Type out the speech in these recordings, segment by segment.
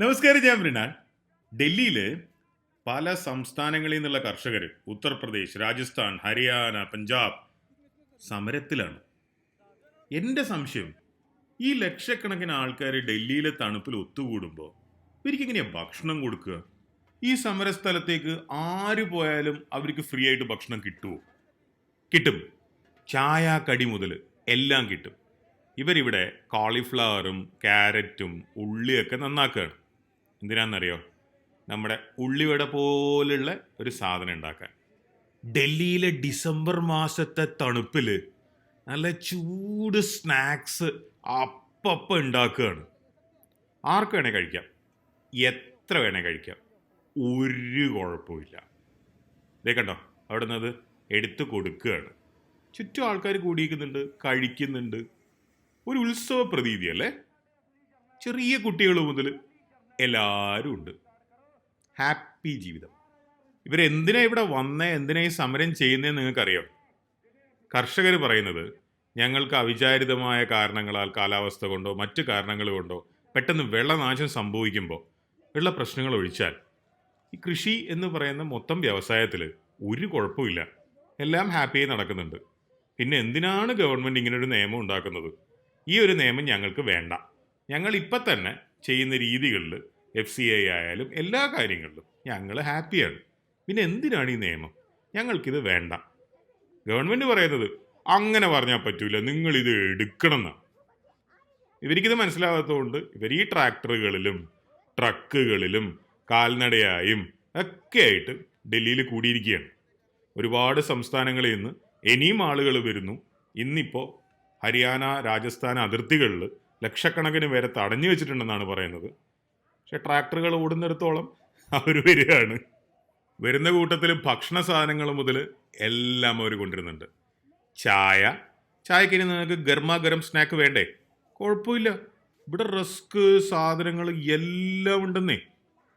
നമസ്കാരം ഞാൻ മൃണാൾ ഡൽഹിയിൽ പല സംസ്ഥാനങ്ങളിൽ നിന്നുള്ള കർഷകർ ഉത്തർപ്രദേശ് രാജസ്ഥാൻ ഹരിയാന പഞ്ചാബ് സമരത്തിലാണ്. എന്റെ സംശയം ഈ ലക്ഷക്കണക്കിന് ആൾക്കാർ ഡൽഹിയിലെ തണുപ്പിൽ ഒത്തുകൂടുമ്പോൾ ഇവർക്ക് എങ്ങനെയാണ് ഭക്ഷണം കൊടുക്കുക? ഈ സമരസ്ഥലത്തേക്ക് ആര് പോയാലും അവർക്ക് ഫ്രീ ആയിട്ട് ഭക്ഷണം കിട്ടുമോ കിട്ടും. ചായ കടി മുതൽ എല്ലാം കിട്ടും. ഇവരിവിടെ കോളിഫ്ലവറും ക്യാരറ്റും ഉള്ളിയൊക്കെ നന്നാക്കുകയാണ് എന്തിനാണെന്നറിയോ നമ്മുടെ ഉള്ളിവട പോലുള്ള ഒരു സാധനം ഉണ്ടാക്കാൻ. ഡൽഹിയിലെ ഡിസംബർ മാസത്തെ തണുപ്പിൽ നല്ല ചൂട് സ്നാക്സ് അപ്പപ്പം ഉണ്ടാക്കുകയാണ്. ആർക്ക് വേണേൽ കഴിക്കാം? എത്ര വേണേൽ കഴിക്കാം? ഒരു കുഴപ്പമില്ല ഇതേ കണ്ടോ അവിടെ നിന്ന് അത് എടുത്തു കൊടുക്കുകയാണ്. ചുറ്റും ആൾക്കാർ കൂടിയിരിക്കുന്നുണ്ട് കഴിക്കുന്നുണ്ട്. ഒരു ഉത്സവ പ്രതീതിയല്ലേ ചെറിയ കുട്ടികൾ മുതൽ എല്ലാവരും ഉണ്ട്. ഹാപ്പി ജീവിതം. ഇവരെന്തിനാ ഇവിടെ വന്നേ? എന്തിനാ ഈ സമരം ചെയ്യുന്നതെന്ന് നിങ്ങൾക്കറിയാം. കർഷകർ പറയുന്നത് ഞങ്ങൾക്ക് അവിചാരിതമായ കാരണങ്ങളാൽ കാലാവസ്ഥ കൊണ്ടോ മറ്റു കാരണങ്ങൾ കൊണ്ടോ പെട്ടെന്ന് വെള്ളനാശം സംഭവിക്കുമ്പോൾ ഉള്ള പ്രശ്നങ്ങൾ ഒഴിച്ചാൽ ഈ കൃഷി എന്ന് പറയുന്ന മൊത്തം വ്യവസായത്തിൽ ഒരു കുഴപ്പമില്ല. എല്ലാം ഹാപ്പിയായി നടക്കുന്നുണ്ട്. പിന്നെ എന്തിനാണ് ഗവൺമെന്റ് ഇങ്ങനെ ഒരു നിയമം ഉണ്ടാക്കുന്നത്? ഈ ഒരു നിയമം ഞങ്ങൾക്ക് വേണ്ട. ഞങ്ങൾ ഇപ്പം തന്നെ ചെയ്യുന്ന രീതികളിൽ എഫ് സി ഐ ആയാലും എല്ലാ കാര്യങ്ങളിലും ഞങ്ങൾ ഹാപ്പിയാണ്. പിന്നെ എന്തിനാണ് ഈ നിയമം? ഞങ്ങൾക്കിത് വേണ്ട. ഗവൺമെന്റ് പറയുന്നത് അങ്ങനെ പറഞ്ഞാൽ പറ്റൂല നിങ്ങളിത് എടുക്കണം എന്നാണ്. ഇവർക്കിത് മനസ്സിലാകാത്തതുകൊണ്ട് ഇവർ ഈ ട്രാക്ടറുകളിലും ട്രക്കുകളിലും കാൽനടയായും ഒക്കെ ആയിട്ട് ഡൽഹിയിൽ കൂടിയിരിക്കുകയാണ്. ഒരുപാട് സംസ്ഥാനങ്ങളിൽ നിന്ന് ഇനിയും ആളുകൾ വരുന്നു. ഇന്നിപ്പോൾ ഹരിയാന രാജസ്ഥാൻ അതിർത്തികളിൽ ലക്ഷക്കണക്കിന് പേരെ തടഞ്ഞു വെച്ചിട്ടുണ്ടെന്നാണ് പറയുന്നത്. പക്ഷെ ട്രാക്ടറുകൾ ഓടുന്നിടത്തോളം അവർ വരികയാണ്. വരുന്ന കൂട്ടത്തിൽ ഭക്ഷണ സാധനങ്ങൾ മുതൽ എല്ലാം അവർ കൊണ്ടുവരുന്നുണ്ട്. ചായ. ചായക്ക് ഇനി നിങ്ങൾക്ക് ഗർമാഗരം സ്നാക്ക് വേണ്ടേ? കുഴപ്പമില്ല. ഇവിടെ റസ്ക് സാധനങ്ങൾ എല്ലാം ഉണ്ടെന്നേ.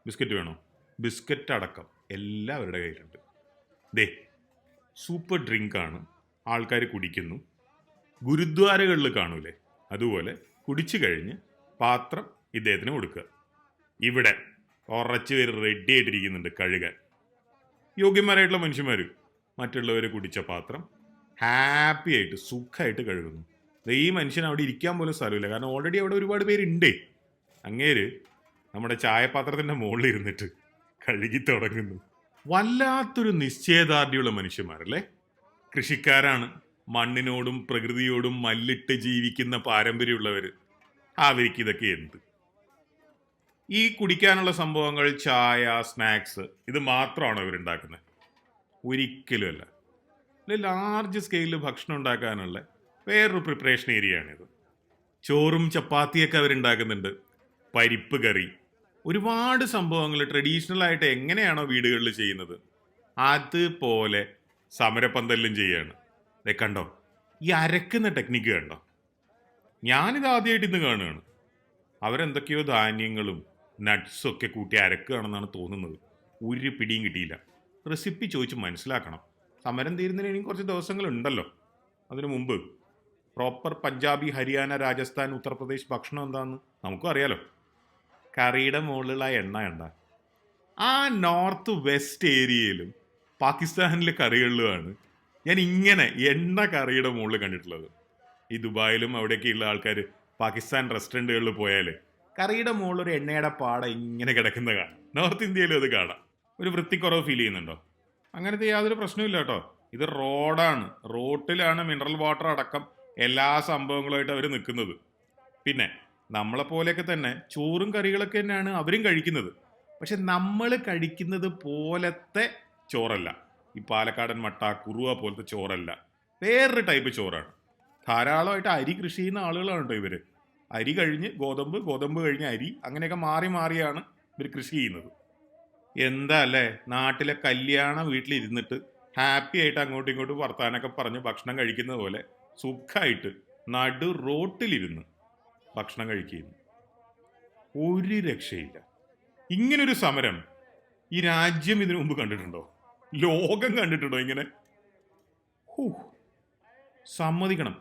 ബിസ്ക്കറ്റ് വേണോ? ബിസ്ക്കറ്റ് അടക്കം എല്ലാം അവരുടെ കയ്യിലുണ്ട്. ദേ സൂപ്പർ ഡ്രിങ്കാണ്. ആൾക്കാർ കുടിക്കുന്നു. ഗുരുദ്വാരകളിൽ കാണൂലേ? അതുപോലെ കുടിച്ചു കഴിഞ്ഞ് പാത്രം ഇദ്ദേഹത്തിന് കൊടുക്കുക. ഇവിടെ ഉറച്ചു പേര് റെഡി ആയിട്ടിരിക്കുന്നുണ്ട് കഴുകാൻ. യോഗ്യന്മാരായിട്ടുള്ള മനുഷ്യന്മാർ മറ്റുള്ളവർ കുടിച്ച പാത്രം ഹാപ്പി ആയിട്ട് സുഖമായിട്ട് കഴുകുന്നു. ഈ മനുഷ്യൻ അവിടെ ഇരിക്കാൻ പോലും സ്ഥലമില്ല. കാരണം ഓൾറെഡി അവിടെ ഒരുപാട് പേരുണ്ടേ. അങ്ങേര് നമ്മുടെ ചായപാത്രത്തിന്റെ മുകളിൽ ഇരുന്നിട്ട് കഴുകി തുടങ്ങുന്നു. വല്ലാത്തൊരു നിശ്ചയദാർഢ്യമുള്ള മനുഷ്യന്മാരല്ലേ? കൃഷിക്കാരാണ്. മണ്ണിനോടും പ്രകൃതിയോടും മല്ലിട്ട് ജീവിക്കുന്ന പാരമ്പര്യമുള്ളവർ അവർക്ക് ഇതൊക്കെ എന്ത്? ഈ കുടിക്കാനുള്ള സംഭവങ്ങൾ ചായ സ്നാക്സ് ഇത് മാത്രമാണോ ഇവരുണ്ടാക്കുന്നത് ഒരിക്കലുമല്ല. ലാർജ് സ്കെയിലിൽ ഭക്ഷണം ഉണ്ടാക്കാനുള്ള വേറൊരു പ്രിപ്പറേഷൻ ഏരിയയാണിത്. ചോറും ചപ്പാത്തിയൊക്കെ അവരുണ്ടാക്കുന്നുണ്ട്. പരിപ്പ് കറി. ഒരുപാട് സംഭവങ്ങൾ ട്രഡീഷണൽ ആയിട്ട് എങ്ങനെയാണോ വീടുകളിൽ ചെയ്യുന്നത്. അതുപോലെ സമരപ്പന്തലിലും ചെയ്യാണ്. ദേ കണ്ടോ? ഈ അരക്കുന്ന ടെക്നിക്ക് കണ്ടോ? ഞാനിത് ആദ്യമായിട്ട് ഇന്ന് കാണുകയാണ്. അവരെന്തൊക്കെയോ ധാന്യങ്ങളും നട്ട്സും ഒക്കെ കൂട്ടി അരക്കുകയാണെന്നാണ് തോന്നുന്നത്. ഒരു പിടിയും കിട്ടിയില്ല. റെസിപ്പി ചോദിച്ച് മനസ്സിലാക്കണം. സമരം തീരുന്നതിന് ഇനിയും കുറച്ച് ദിവസങ്ങളുണ്ടല്ലോ. അതിനു മുമ്പ് പ്രോപ്പർ പഞ്ചാബി ഹരിയാന രാജസ്ഥാൻ ഉത്തർപ്രദേശ് ഭക്ഷണം എന്താണെന്ന് നമുക്കും അറിയാലോ. കറിയുടെ മുകളിലുള്ള എണ്ണ എണ്ണ ആ നോർത്ത് വെസ്റ്റ് ഏരിയയിലും പാകിസ്ഥാനിലെ കറികളിലുമാണ് ഞാൻ ഇങ്ങനെ എണ്ണ കറിയുടെ മുകളിൽ കണ്ടിട്ടുള്ളത്. ഈ ദുബായിലും അവിടെയൊക്കെയുള്ള ആൾക്കാർ പാകിസ്ഥാൻ റെസ്റ്റോറന്റുകളിൽ പോയാൽ കറിയുടെ മുകളിൽ ഒരു എണ്ണയുടെ പാട ഇങ്ങനെ കിടക്കുന്ന കാണാം. നോർത്ത് ഇന്ത്യയിലും അത് കാണാം. ഒരു വൃത്തിക്കുറവ് ഫീൽ ചെയ്യുന്നുണ്ടോ? അങ്ങനത്തെ യാതൊരു പ്രശ്നമില്ല കേട്ടോ. ഇത് റോഡാണ്. റോട്ടിലാണ് മിനറൽ വാട്ടർ അടക്കം എല്ലാ സംഭവങ്ങളുമായിട്ട് അവർ നിൽക്കുന്നത്. പിന്നെ നമ്മളെ പോലെയൊക്കെ തന്നെ ചോറും കറികളൊക്കെ തന്നെയാണ് അവരും കഴിക്കുന്നത്. പക്ഷെ നമ്മൾ കഴിക്കുന്നത് പോലത്തെ ചോറല്ല. ഈ പാലക്കാടൻ മട്ട കുറുവ പോലത്തെ ചോറല്ല. വേറൊരു ടൈപ്പ് ചോറാണ്. ധാരാളമായിട്ട് അരി കൃഷി ചെയ്യുന്ന ആളുകളാണ് കേട്ടോ ഇവർ അരി കഴിഞ്ഞ് ഗോതമ്പ് ഗോതമ്പ് കഴിഞ്ഞ് അരി അങ്ങനെയൊക്കെ മാറി മാറിയാണ് ഇവർ കൃഷി ചെയ്യുന്നത്. എന്താ അല്ലേ? നാട്ടിലെ കല്യാണ വീട്ടിലിരുന്നിട്ട് ഹാപ്പി ആയിട്ട് അങ്ങോട്ടും ഇങ്ങോട്ടും വർത്താനൊക്കെ പറഞ്ഞ് ഭക്ഷണം കഴിക്കുന്നത് പോലെ സുഖമായിട്ട് നടു റോട്ടിലിരുന്ന് ഭക്ഷണം കഴിക്കുന്നു. ഒരു രക്ഷയില്ല. ഇങ്ങനൊരു സമരം ഈ രാജ്യം ഇതിനു മുമ്പ് കണ്ടിട്ടുണ്ടോ? ലോകം കണ്ടിട്ടുണ്ടോ ഇങ്ങനെ? ഹൂ, സമ്മതിക്കണം.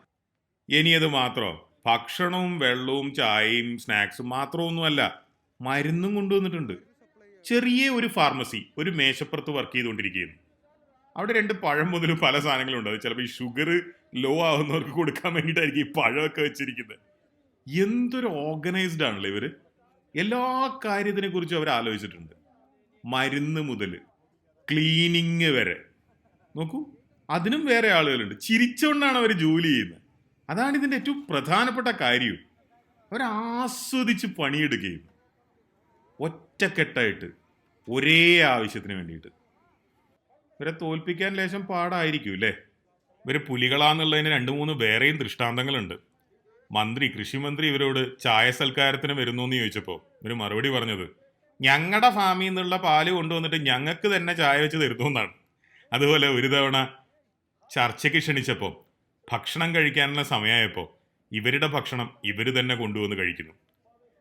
ഇനി അത് മാത്രോ. ഭക്ഷണവും വെള്ളവും ചായയും സ്നാക്സും മാത്രമൊന്നുമല്ല മരുന്നും കൊണ്ടുവന്നിട്ടുണ്ട്. ചെറിയ ഒരു ഫാർമസി ഒരു മേശപ്പുറത്ത് വർക്ക് ചെയ്തുകൊണ്ടിരിക്കുകയാണ് അവിടെ രണ്ട് പഴം മുതൽ പല സാധനങ്ങളുണ്ട്. അത് ചിലപ്പോൾ ഈ ഷുഗർ ലോ ആവുന്നവർക്ക് കൊടുക്കാൻ വേണ്ടിയിട്ടായിരിക്കും ഈ പഴമൊക്കെ വെച്ചിരിക്കുന്നത്. എന്തൊരു ഓർഗനൈസ്ഡ് ആണല്ലോ ഇവർ എല്ലാ കാര്യത്തിനെ കുറിച്ചും അവർ ആലോചിച്ചിട്ടുണ്ട്. മരുന്ന് മുതൽ ക്ലീനിങ് വരെ. നോക്കൂ അതിനും വേറെ ആളുകളുണ്ട്. ചിരിച്ചുകൊണ്ടാണ് അവർ ജോലി ചെയ്യുന്നത്. അതാണ് ഇതിന്റെ ഏറ്റവും പ്രധാനപ്പെട്ട കാര്യവും അവർ ആസ്വദിച്ച് പണിയെടുക്കുകയും ഒറ്റക്കെട്ടായിട്ട് ഒരേ ആവശ്യത്തിന് വേണ്ടിയിട്ട്. ഇവരെ തോൽപ്പിക്കാൻ ലേശം പാടായിരിക്കും അല്ലേ? ഇവർ പുലികളാന്നുള്ളതിന് രണ്ട് മൂന്ന് വേറെയും ദൃഷ്ടാന്തങ്ങളുണ്ട്. മന്ത്രി കൃഷിമന്ത്രി ഇവരോട് ചായ സൽക്കാരത്തിന് വരുന്നു എന്ന് ചോദിച്ചപ്പോൾ ഇവർ മറുപടി പറഞ്ഞത് ഞങ്ങളുടെ ഫാമിൽ നിന്നുള്ള പാൽ കൊണ്ടുവന്നിട്ട് ഞങ്ങൾക്ക് തന്നെ ചായ വെച്ച് തരുന്നു എന്നാണ്. അതുപോലെ ഒരു തവണ ചർച്ചയ്ക്ക് ക്ഷണിച്ചപ്പോൾ ഭക്ഷണം കഴിക്കാനുള്ള സമയമായപ്പോൾ ഇവരുടെ ഭക്ഷണം ഇവർ തന്നെ കൊണ്ടുവന്ന് കഴിക്കുന്നു.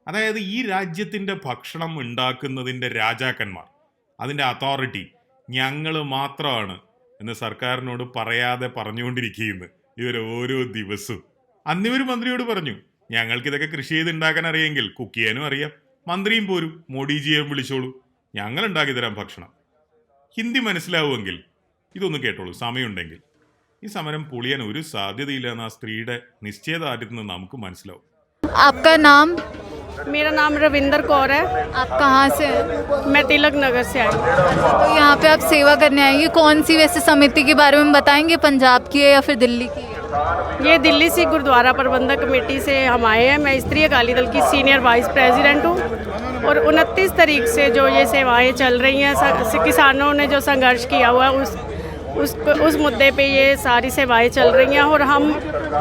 അതായത് ഈ രാജ്യത്തിന്റെ ഭക്ഷണം ഉണ്ടാക്കുന്നതിന്റെ രാജാക്കന്മാർ അതിന്റെ അതോറിറ്റി ഞങ്ങൾ മാത്രമാണ് എന്ന് സർക്കാരിനോട് പറയാതെ പറഞ്ഞുകൊണ്ടിരിക്കുകയെന്ന് ഇവർ ഓരോ ദിവസവും. അന്ന് ഇവർ മന്ത്രിയോട് പറഞ്ഞു ഞങ്ങൾക്കിതൊക്കെ കൃഷി ചെയ്ത് ഉണ്ടാക്കാൻ അറിയെങ്കിൽ കുക്ക് ചെയ്യാനും അറിയാം. മന്ത്രിയും പോരും മോഡിജിയെ വിളിച്ചോളൂ ഞങ്ങൾ ഉണ്ടാക്കി തരാം ഭക്ഷണം ഹിന്ദി മനസ്സിലാവുമെങ്കിൽ ഇതൊന്ന് കേട്ടോളൂ സമയമുണ്ടെങ്കിൽ ഈ സമരം പൊളിയാൻ ഒരു സാധ്യതയില്ല എന്ന് ആ സ്ത്രീയുടെ നിശ്ചയദാർഢ്യത്തിൽ നിന്ന് നമുക്ക് മനസ്സിലാവും आपका नाम मेरा नाम रविंदर कौर है आप कहाँ से हैं मैं तिलक नगर से आई हूँ तो यहाँ पे आप सेवा करने आएंगे कौन सी वैसे समिति के बारे में बताएंगे पंजाब की है या फिर दिल्ली की है ये दिल्ली सिख गुरुद्वारा प्रबंधक कमेटी से हम आए हैं। मैं स्त्री अकाली दल की सीनियर वाइस प्रेसिडेंट हूँ और उनतीस तारीख से जो ये सेवाएँ चल रही हैं किसानों ने जो संघर्ष किया हुआ है, उस उस उस मुद्दे पे ये सारी सेवाएँ चल रही हैं और हम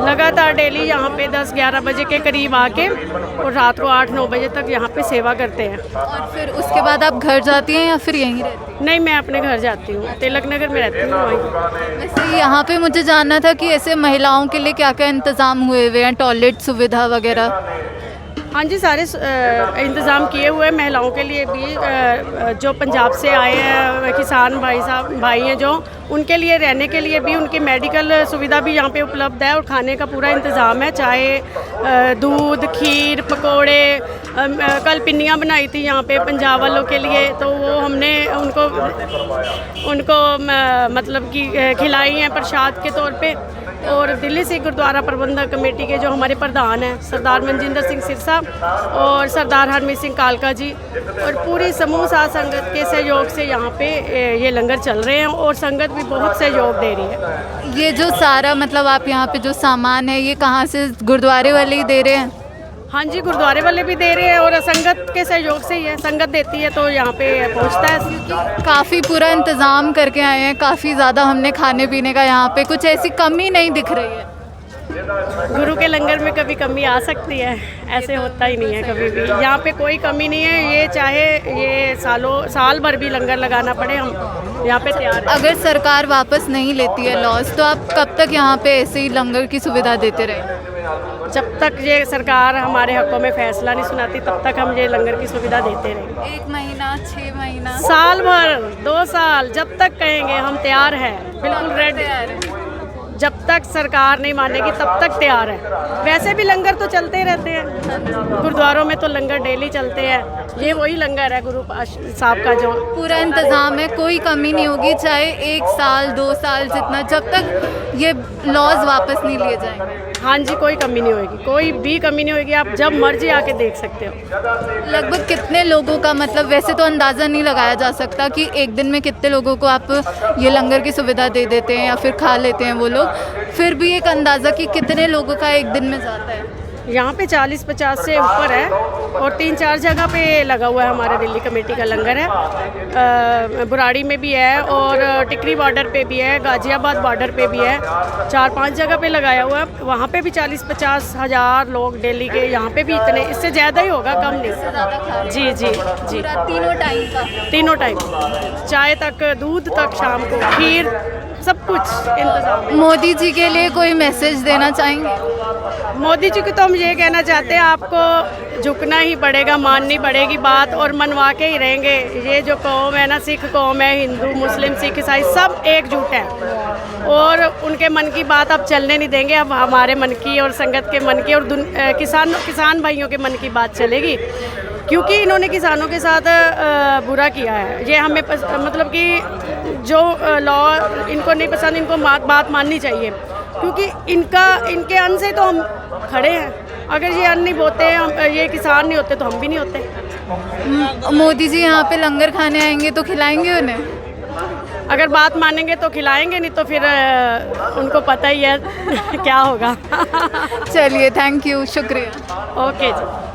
लगातार डेली यहाँ पे 10-11 बजे के करीब आके और रात को 8-9 बजे तक यहाँ पे सेवा करते हैं। और फिर उसके बाद आप घर जाती हैं या फिर यहीं रहती हैं? नहीं मैं अपने घर जाती हूँ। तिलक नगर में रहती हूँ वहीं। वैसे यहाँ पे मुझे जानना था कि ऐसे महिलाओं के लिए क्या क्या इंतज़ाम हुए हुए हैं? टॉयलेट सुविधा वगैरह? हाँ जी, सारे इंतज़ाम किए हुए महिलाओं के लिए भी जो पंजाब से आए हैं, किसान भाई साहब, भाई हैं जो, उनके लिए, रहने के लिए भी उनकी मेडिकल सुविधा भी यहाँ पे उपलब्ध है और खाने का पूरा इंतज़ाम है, चाहे दूध, खीर, पकोड़े कल पिन्नियाँ बनाई थी यहाँ पे पंजाब वालों के लिए तो वो हमने उनको उनको मतलब कि खिलाई हैं प्रसाद के तौर पे। और दिल्ली सिख गुरुद्वारा प्रबंधक कमेटी के जो हमारे प्रधान हैं, सरदार मनजिंदर सिंह सिरसा और सरदार हरमीत सिंह कालका जी और पूरी समूह साथ संगत के सहयोग से यहाँ पे ये लंगर चल रहे हैं और संगत भी बहुत सहयोग दे रही है। ये जो सारा मतलब आप यहाँ पे जो सामान है, ये कहाँ से गुरुद्वारे वाले ही दे रहे हैं? हाँ जी गुरुद्वारे वाले भी दे रहे हैं और संगत के सहयोग से ही है। संगत देती है तो यहाँ पे पहुँचता है। काफ़ी पूरा इंतज़ाम करके आए हैं काफ़ी ज़्यादा हमने खाने पीने का यहाँ पे कुछ ऐसी कमी नहीं दिख रही है। गुरु के लंगर में कभी कमी आ सकती है ऐसे होता ही नहीं है कभी भी। यहाँ पे कोई कमी नहीं है ये चाहे ये सालों साल भर भी लंगर लगाना पड़े हम यहाँ पे तैयार अगर सरकार वापस नहीं लेती है लॉस तो आप कब तक यहाँ पे ऐसे ही लंगर की सुविधा देते रहेंगे जब तक ये सरकार हमारे हकों में फैसला नहीं सुनाती तब तक हम ये लंगर की सुविधा देते रहेंगे। एक महीना छः महीना। साल भर दो साल जब तक कहेंगे हम तैयार हैं बिल्कुल रेडी जब तक सरकार नहीं मानेगी तब तक तैयार है। वैसे भी लंगर तो चलते ही रहते हैं। गुरुद्वारों में तो लंगर डेली चलते हैं। ये वही लंगर है गुरु साहब का जो पूरा इंतज़ाम है कोई कमी नहीं होगी चाहे एक साल दो साल जितना जब तक ये लॉज वापस नहीं लिए जाएँगे। हाँ जी कोई कमी नहीं होगी। कोई भी कमी नहीं होगी आप जब मर्ज़ी आके देख सकते हो। लगभग कितने लोगों का मतलब वैसे तो अंदाज़ा नहीं लगाया जा सकता कि एक दिन में कितने लोगों को आप ये लंगर की सुविधा दे देते हैं या फिर खा लेते हैं वो लोग। फिर भी एक अंदाज़ा कि कितने लोगों का एक दिन में जाता है। यहाँ पे 40-50 से ऊपर है और तीन चार जगह पे लगा हुआ है हमारे दिल्ली कमेटी का लंगर है। बुराड़ी में भी है और टिकरी बॉर्डर पे भी है गाजियाबाद बॉर्डर पे भी है। चार पाँच जगह पे लगाया हुआ है। वहाँ पे भी 40-50 हज़ार लोग दिल्ली के यहाँ पे भी इतने इससे ज़्यादा ही होगा कम नहीं। जी जी जी। तीनों टाइम तीनों टाइम। चाय तक दूध तक शाम को। खीर सब कुछ इंतज़ाम है मोदी जी के लिए कोई मैसेज देना चाहेंगे? मोदी जी को तो हम ये कहना चाहते हैं आपको झुकना ही पड़ेगा माननी पड़ेगी बात और मनवा के ही रहेंगे। ये जो कौम है ना सिख कौम है हिंदू मुस्लिम सिख ईसाई सब एकजुट है। और उनके मन की बात अब चलने नहीं देंगे अब हमारे मन की और संगत के मन की और किसान किसान भाइयों के मन की बात चलेगी। क्योंकि इन्होंने किसानों के साथ बुरा किया है। ये हमें मतलब कि जो लॉ इनको नहीं पसंद इनको बात बात माननी चाहिए। क्योंकि इनका इनके अन्न से तो हम खड़े हैं। अगर ये अन्न नहीं बोते हम ये किसान नहीं होते तो हम भी नहीं होते। मोदी जी यहाँ पे लंगर खाने आएँगे तो खिलाएँगे उन्हें? अगर बात मानेंगे तो खिलाएँगे नहीं तो फिर उनको पता ही है क्या होगा। चलिए थैंक यू शुक्रिया। ओके जी।